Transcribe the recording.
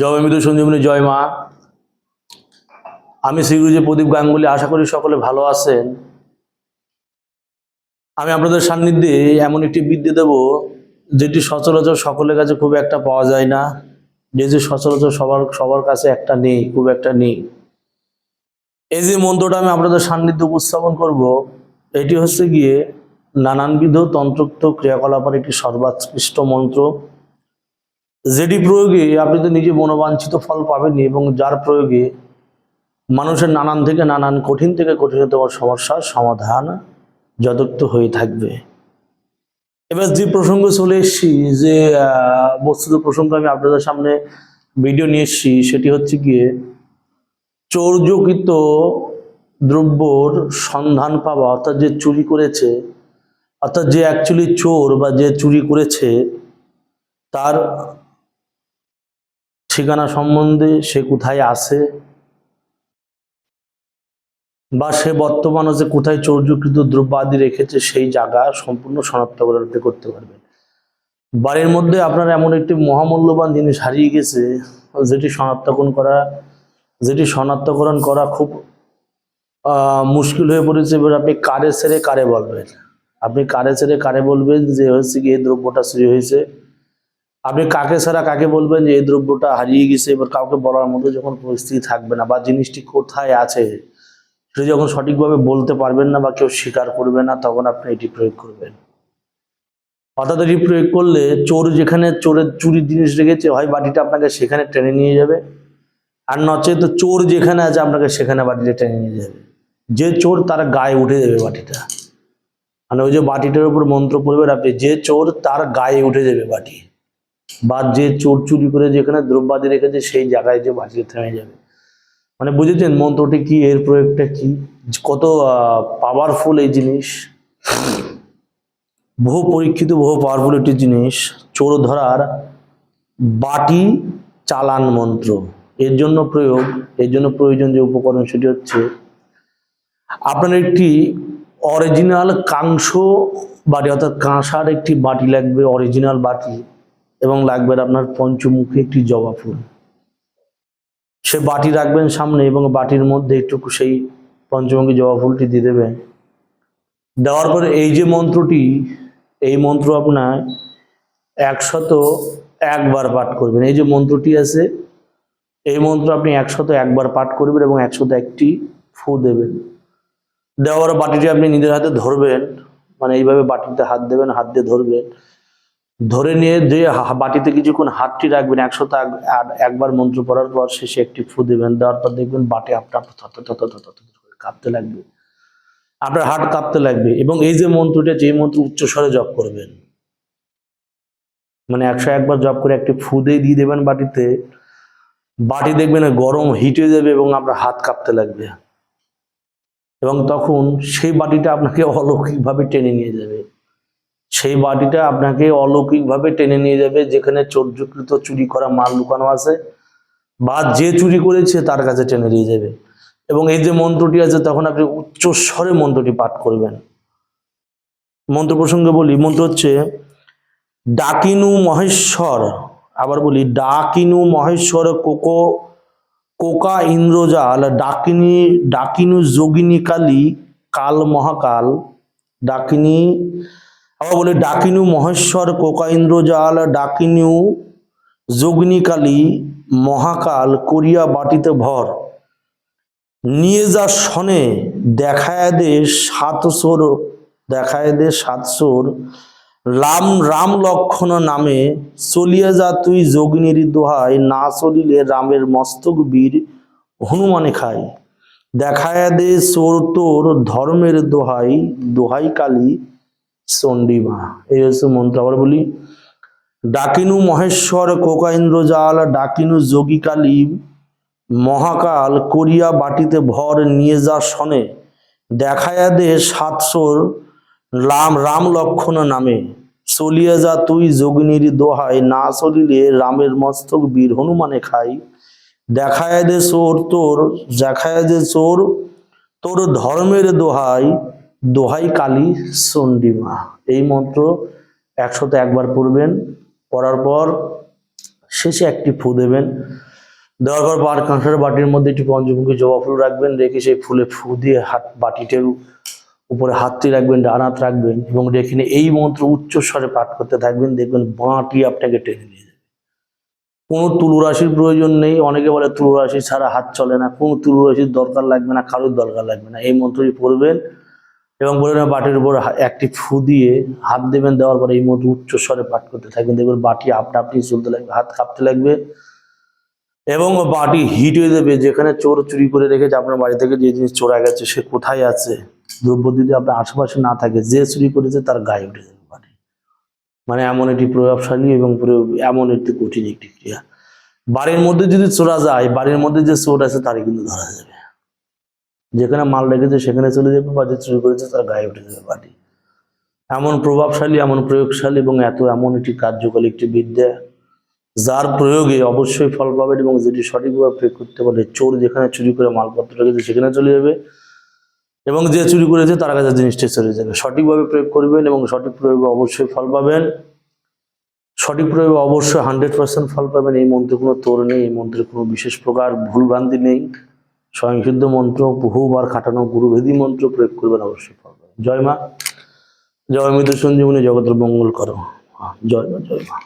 জয় মৃদু সঞ্জীবনী জয় মা। আমি শ্রীগুরুজি প্রদীপ গাঙ্গুলি, আশা করি সকলে ভালো আছেন। আমি আপনাদের সান্নিধ্যে এমন একটি বিদ্যে দেব, যেটি সচরাচর সকলের কাছে খুব একটা পাওয়া যায় না। যেটি সচরাচর সবার সবার কাছে একটা নেই, খুব একটা নেই। এই যে মন্ত্রটা আমি আপনাদের সান্নিধ্যে উপস্থাপন করব, এটি হচ্ছে গিয়ে নানানবিধ তন্ত্রোক্ত ক্রিয়াকলাপের একটি সর্বোৎকৃষ্ট মন্ত্র। যেটি প্রয়োগে আপনি তো নিজে মনোবাঞ্ছিত ফল পাবেনই এবং যার প্রয়োগে মানুষের নানান থেকে নানান কঠিন থেকে কঠিনতম সমস্যার সমাধান যথার্থ হয়ে থাকবে। এবার যে প্রসঙ্গ চলে এসেছি, যে বস্তুত প্রসঙ্গ আমি আপনাদের সামনে ভিডিও নিয়ে এসেছি, সেটি হচ্ছে গিয়ে চৌর্যকৃত দ্রব্যর সন্ধান পাওয়া, অর্থাৎ যে চুরি করেছে, অর্থাৎ যে অ্যাকচুয়ালি চোর বা যে চুরি করেছে, তার ঠিকানা সম্বন্ধে সে কোথায় আছে? বা সে বর্তমানে যে কোথায় চৌর্যকৃত দ্রব্য আদি রেখেছে, সেই জায়গা সম্পূর্ণ শনাক্ত করতে করতে পারবেন। বাড়ির মধ্যে আপনার এমন একটি মহামূল্যবান জিনিস হারিয়ে গেছে, যেটি শনাক্তকরণ করা, যেটি শনাক্তকরণ করা খুব মুশকিল হয়ে পড়েছে এবার আপনি কারে সেরে কারে বলবেন। আপনি কারে সেরে কারে বলবেন যে হয়েছে কি এই দ্রব্যটা চুরি হয়েছে? আপনি কাকে ছাড়া কাকে বলবেন যে এই দ্রব্যটা হারিয়ে গেছে? এবার কাউকে বলার মতো যখন পরিস্থিতি থাকবে না বা জিনিসটি কোথায় আছে, সেটা যখন সঠিকভাবে বলতে পারবেন না বা কেউ স্বীকার করবে না, তখন আপনি এটি প্রয়োগ করবেন। অর্থাৎ এটি প্রয়োগ করলে চোর যেখানে চোরের চুরির জিনিস রেখেছে, হয় বাটিটা আপনাকে সেখানে টেনে নিয়ে যাবে। আর নচেত চোর যেখানে আছে, আপনাকে সেখানে বাটিটা টেনে নিয়ে যাবে। যে চোর তার গায়ে উঠে যাবে বাটিটা। মানে ওই যে বাটিটার উপর মন্ত্র পড়বেন আপনি যে চোর তার গায়ে উঠে যাবে বাটি। বা যে চোর চুরি করে যেখানে দ্রব্যাদি রেখেছে, সেই জায়গায় যে বাটিটা থেমে যাবে। মানে বুঝেছেন মন্ত্রটি কি? এর প্রয়োগটা কি? কত পাওয়ারফুল এই জিনিস। বহু পরীক্ষিত, বহু পাওয়ারফুল একটি জিনিস। চোর ধরার বাটি চালান মন্ত্র। এর জন্য প্রয়োগ, এর জন্য প্রয়োজন যে উপকরণ সেটি হচ্ছে, আপনার একটি অরিজিনাল কাংস বাটি, অর্থাৎ কাঁসার একটি বাটি লাগবে অরিজিনাল বাটি। এবং লাগবে আপনার পঞ্চমুখী একটি জবা ফুল। সে বাটি রাখবেন সামনে এবং বাটির মধ্যে একটু সেই পঞ্চমুখী জবা ফুলটি দিয়ে দেবেন। দেওয়ার পরে এই যে মন্ত্রটি, এই মন্ত্র আপনার একশত একবার পাঠ করবেন। এই যে মন্ত্রটি আছে, এই মন্ত্র আপনি একশত একবার পাঠ করবেন এবং একশত একটি ফু দেবেন। দেওয়ার বাটিটি আপনি নিজের হাতে ধরবেন মানে এইভাবে বাটিতে হাত দেবেন, হাত দিয়ে ধরবেন। ধরে নিয়ে যে বাটিতে কিছুক্ষণ হাতটি রাখবেন, একশো এক- আর- একবার মন্ত্র পড়ার পর শেষে একটি ফু দেবেন, দেওয়ার পর দেখবেন বাটি আপনার কাঁপতে লাগবে। আপনার হাত কাঁপতে লাগবে এবং এই যে মন্ত্রটা, যে মন্ত্র উচ্চ স্বরে জপ করবেন মানে একশো একবার জপ করে একটি ফু দিয়ে দিয়ে দেবেন বাটিতে, বাটি দেখবেন গরম হিট হয়ে যাবে এবং আপনার হাত কাঁপতে লাগবে। এবং তখন সেই বাটিটা আপনাকে অলৌকিকভাবে টেনে নিয়ে যাবে। সেই বাটিটা আপনাকে অলৌকিকভাবে টেনে নিয়ে যাবে, যেখানে চৌর্যকৃত চুরি করা মাল লুকানো আছে বা যে চুরি করেছে তার কাছে টেনে নিয়ে যাবে। এবং এই যে মন্ত্রটি আছে, তখন আপনি উচ্চ স্বরে মন্ত্রটি পাঠ করবেন। মন্ত্র প্রসঙ্গে বলি, মন্ত্র হচ্ছে, ডাকিনু মহেশ্বর আবার বলি, ডাকিনু মহেশ্বর কোকো, কোকা ইন্দ্রজাল ডাকিনী, ডাকিনু যোগিনী কালী, কাল মহাকাল ডাকিনী আবার বলি, ডাকিনু মহেশ্বর কোকা ইন্দ্রজাল ডাকিনু যোগিনীকালী মহাকাল করিয়া বাটিতে ভর। নিয়ে যা শনে, দেখায় দে সাতশোর, দেখায় দে সাতশোর। রাম রাম লক্ষণ নামে চলিয়া যা তুই যোগিনীর দোহাই, না চলিলে রামের মস্তক বীর হনুমানে খাই। দেখায় দে চোর তোর ধর্মের দোহাই দোহাই কালী চণ্ডীমা। এই হচ্ছে মন্ত্র। আবার বলি, ডাকিনু মহেশ্বর কোকাইন্দ্রজাল ডাকিনু যোগী কালী মহাকাল, করিয়া বাটিতে ভর নিয়ে যা শনে, দেখায়া দে সাতশোর রাম রাম লক্ষণ নামে। চলিয়া যা তুই যোগিনীর দোহায়, না চলিলে রামের মস্তক বীর হনুমানে খাই। দেখায় দে চোর তোর, দেখায় দে চোর তোর ধর্মের দোহাই দোহাই কালী চণ্ডীমা। এই মন্ত্র একশত একবার পড়বেন, পড়ার পর শেষে একটি ফু দেবেন। দেওয়ার পর বার কাঁসার বাটির মধ্যে একটি পঞ্চমুখী জবা ফুল রাখবেন, রেখে সেই ফুলে ফু দিয়ে হাত, বাটিটার উপরে হাতটি রাখবেন, ডান হাত রাখবেন এবং রেখে এই মন্ত্র উচ্চ স্বরে পাঠ করতে থাকবেন, দেখবেন বাঁটি আপনাকে টেনে নিয়ে যাবে। কোনো তুলুরাশির প্রয়োজন নেই, অনেকে বলে তুলুরাশি ছাড়া হাত চলে না, কোনো তুলুরাশির দরকার লাগবে না, কারোর দরকার লাগবে না। এই মন্ত্রটি পড়বেন এবং বলবেন বাটির উপর একটি ফু দিয়ে হাত দেবেন, দেওয়ার পরে এই মন্ত্র উচ্চ স্বরে পাঠ করতে থাকবেন। দেখবেন বাটি আপনা আপনি চলতে লাগবে, হাত কাঁপতে লাগবে এবং বাটি হিট হয়ে যাবে। যেখানে চোর চুরি করে রেখেছে আপনার বাড়ি থেকে, যে জিনিস চোরা গেছে সে কোথায় আছে? দ্রব্য যদি আপনার আশেপাশে না থাকে, যে চুরি করেছে তার গায়ে উঠে যাবে বাটি। মানে এমন একটি প্রভাবশালী এবং এমন একটি কঠিন একটি ক্রিয়া। বাড়ির মধ্যে যদি চোরা যায়, বাড়ির মধ্যে যে চোর আছে তারই কিন্তু ধরা যাবে। যেখানে মাল রেখেছে সেখানে চলে যাবে বা যে চুরি করেছে তার গায়ে উঠে যাবে বাটি এমন প্রভাবশালী, এমন প্রয়োগশালী এবং এত এমন একটি কার্যকরী একটি বিদ্যা যার প্রয়োগে অবশ্যই ফল পাবেন এবং যেটি সঠিকভাবে প্রয়োগ করতে পারলে চোর যেখানে চুরি করে মালপত্র রেখেছে সেখানে চলে যাবে এবং যে চুরি করেছে তার কাছে জিনিসটি চলে যাবে। সঠিকভাবে প্রয়োগ করবেন এবং সঠিক প্রয়োগে অবশ্যই ফল পাবেন। সঠিক প্রয়োগে অবশ্যই হান্ড্রেড পার্সেন্ট ফল পাবেন। এই মন্ত্রে কোনো তোর নেই, এই মন্ত্রে কোনো বিশেষ প্রকার ভুলভ্রান্তি নেই। স্বয়ংসিদ্ধ মন্ত্র, বহুবার খাটানো গুরুভেদী মন্ত্র প্রয়োগ করবেন অবশ্যই পারবেন জয় মা। জয় মৃত সঞ্জীবনী জগতের মঙ্গল করো। জয় মা জয় মা।